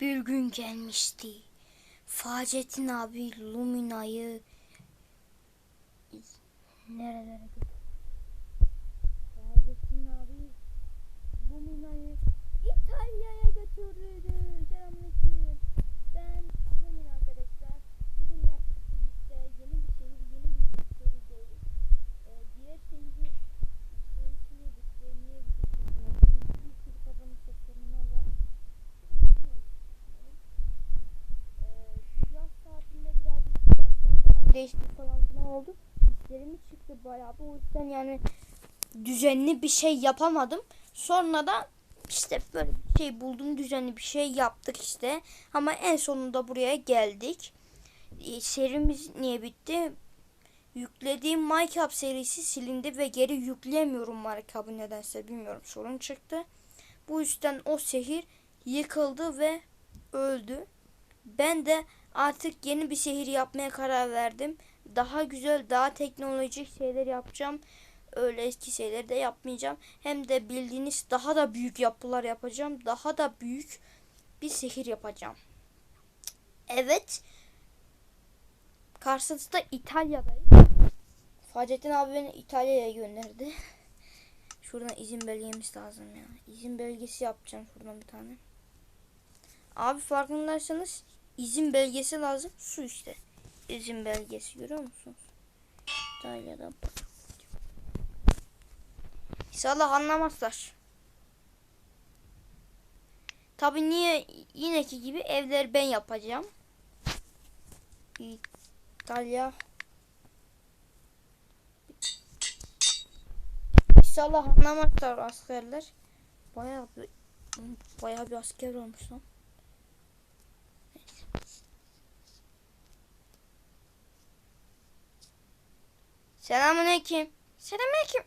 bir gün gelmişti. Facettin abi Lumina'yı nerelere? Facettin abi Lumina'yı İtalya'ya götürdü. Selamünaleyküm. Ben Lumina arkadaşlar. Sizinle birlikte yeni bir şehir, yeni bir story'deyiz. Ee, diğer şehri şehrini yedik ve niye bir götürdüm? Bir sürü kafamı sorunlar var. Ee, şu yaz tatilinde birazcık saatler falan değişti falan filan oldu. İşlerimiz çıktı bayağı. Bu yüzden yani düzenli bir şey yapamadım. Sonra da işte böyle bir şey buldum düzenli bir şey yaptık işte. Ama en sonunda buraya geldik. Ee, serimiz niye bitti? Yüklediğim Minecraft serisi silindi ve geri yükleyemiyorum Minecraft'ı nedense bilmiyorum sorun çıktı. Bu yüzden o şehir yıkıldı ve öldü. Ben de artık yeni bir şehir yapmaya karar verdim. Daha güzel, daha teknolojik şeyler yapacağım. Öyle eski şeyleri de yapmayacağım. Hem de bildiğiniz daha da büyük yapılar yapacağım. Daha da büyük bir şehir yapacağım. Evet. Karşınızda İtalya'dayım. Facettin abi beni İtalya'ya gönderdi. Şuradan izin belgemiz lazım ya. İzin belgesi yapacağım şuradan bir tane. Abi farkındaysanız izin belgesi lazım. Su işte. İzin belgesi görüyor musunuz? İtalya'da. İnşallah anlamazlar. Tabi niye yineki gibi evleri ben yapacağım. İtalya İnşallah anlamazlar askerler. Bayağı bir bayağı bir asker olmuş. Selamünaleyküm. Selamünaleyküm.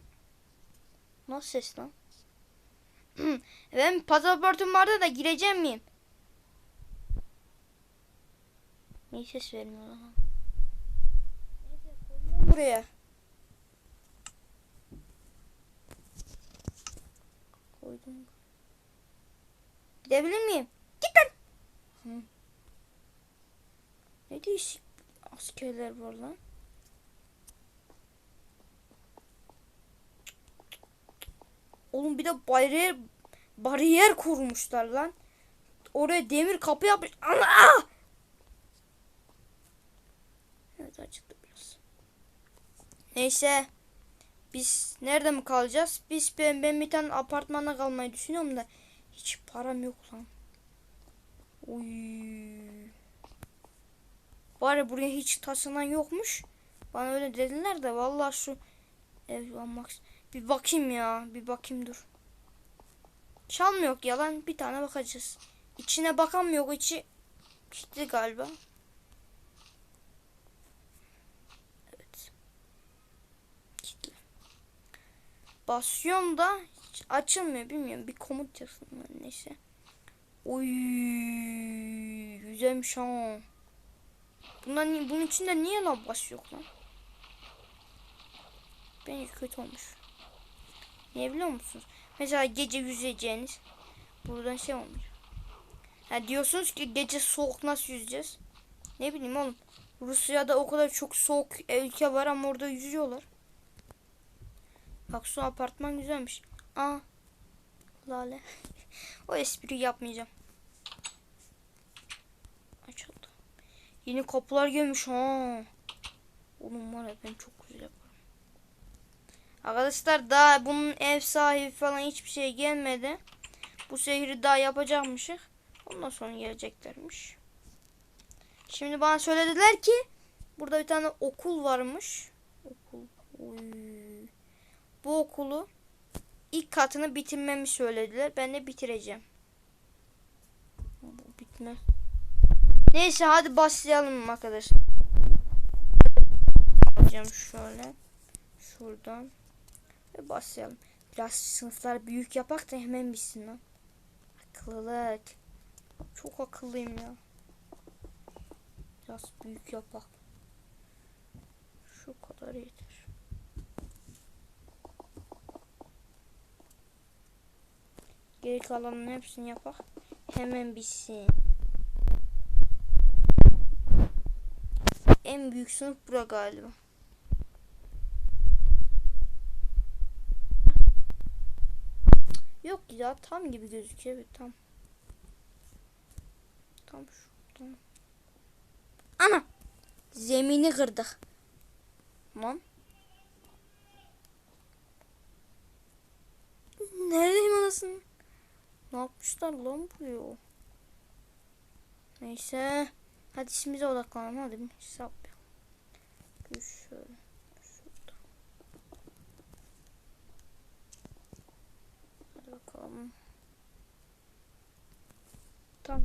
Nasıl ses lan? ben pasaportum vardı da gireceğim miyim? Niye ses vermiyor lan? Neyse koyuyorum buraya. Koydum. Gidebilir miyim? Git lan. Hı. Ne değişik askerler var lan. Oğlum bir de bariyer bariyer kurmuşlar lan. Oraya demir kapı yapmış. Ana! Evet acıktı biraz. Neyse. Biz nerede mi kalacağız? Biz ben, ben bir tane apartmanda kalmayı düşünüyorum da hiç param yok lan. Uy. Bari buraya hiç taşınan yokmuş. Bana öyle dediler de vallahi şu ev almak bir bakayım ya. Bir bakayım dur. Çalmıyor yok yalan. Bir tane bakacağız. İçine bakamıyor. içi gitti galiba. Evet. Kilitli. Basıyorum da açılmıyor. Bilmiyorum. Bir komut yazsın. Neyse. Oy güzelmiş ha. Bundan, bunun içinde niye lan bas yok lan? Bence kötü olmuş. Ne biliyor musunuz? Mesela gece yüzeceğiniz buradan şey olmuş. Ha diyorsunuz ki gece soğuk nasıl yüzeceğiz? Ne bileyim oğlum. Rusya'da o kadar çok soğuk ülke var ama orada yüzüyorlar. Bak şu apartman güzelmiş. Aa. Lale. o espri yapmayacağım. Açıldı. Yeni kapılar gelmiş ha. Oğlum var ya ben çok güzel yaparım. Arkadaşlar daha bunun ev sahibi falan hiçbir şey gelmedi. Bu şehri daha yapacakmışız. Ondan sonra geleceklermiş. Şimdi bana söylediler ki burada bir tane okul varmış. Okul. Bu okulu ilk katını bitirmemi söylediler. Ben de bitireceğim. Bu bitmez. Neyse hadi başlayalım arkadaşlar. Alacağım şöyle. Şuradan. Ve başlayalım. Biraz sınıflar büyük yapak da hemen bitsin lan. Akıllılık. Çok akıllıyım ya. Biraz büyük yapak. Şu kadar yeter. Geri kalanın hepsini yapak. Hemen bitsin. En büyük sınıf bura galiba. Yok ya tam gibi gözüküyor evet tam. Tam şuradan. Ana! Zemini kırdık. Lan. Neredeyim anasını? Ne yapmışlar lan buraya? Neyse. Hadi işimize odaklanalım. Hadi hesap yapalım. Şöyle. Şurada. Hadi bakalım. Tam.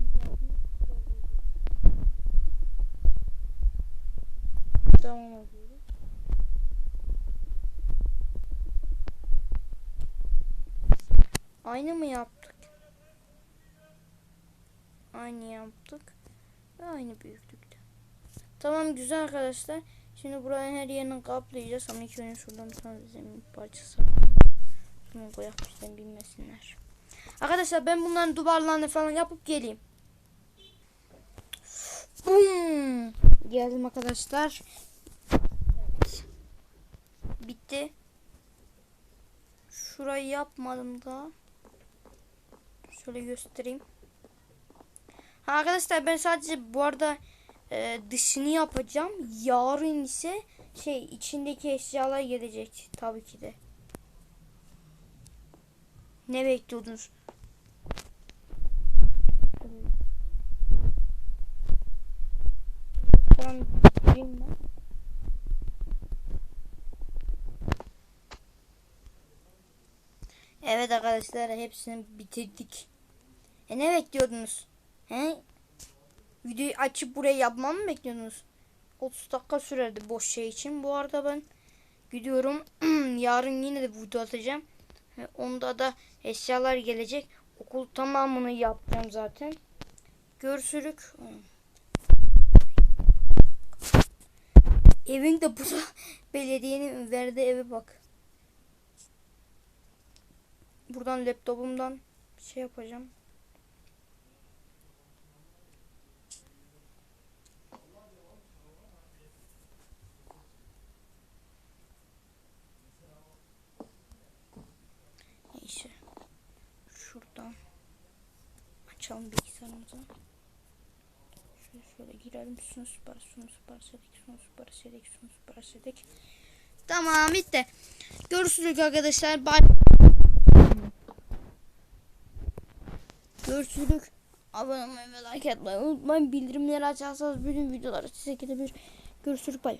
Tamam oluyoruz. Aynı mı yaptık? Aynı yaptık. Ve aynı büyüklükte. Tamam güzel arkadaşlar. Şimdi buranın her yerini kaplayacağız ama ilk önce şuradan bir tane zemin parçası. Bunu koyak bizden bilmesinler. Arkadaşlar ben bunların duvarlarını falan yapıp geleyim. Bum! Geldim arkadaşlar. Evet. Bitti. Şurayı yapmadım daha. Şöyle göstereyim. Ha arkadaşlar ben sadece bu arada e, dışını yapacağım. Yarın ise şey içindeki eşyalar gelecek tabii ki de. Ne bekliyordunuz? Ben. Evet arkadaşlar hepsini bitirdik. E ne bekliyordunuz? He? Videoyu açıp buraya yapmamı mı bekliyordunuz? 30 dakika sürerdi boş şey için. Bu arada ben gidiyorum. Yarın yine de video atacağım. Onda da eşyalar gelecek. Okul tamamını yapacağım zaten. Görüşürük. Evin de bu da belediyenin verdiği eve bak. Buradan laptopumdan şey yapacağım. Neyse. Şuradan açalım bilgisayarımızı. Şöyle şöyle girelim. Şunu süper, şunu süper sedik, şunu süper sedik, şunu süper sedik. Tamam bitti. Görüşürüz arkadaşlar. Bye. Görüşürüz. Abone olmayı ve like atmayı unutmayın. Bildirimleri açarsanız bütün videoları size gelebilir. Görüşürüz. Bay.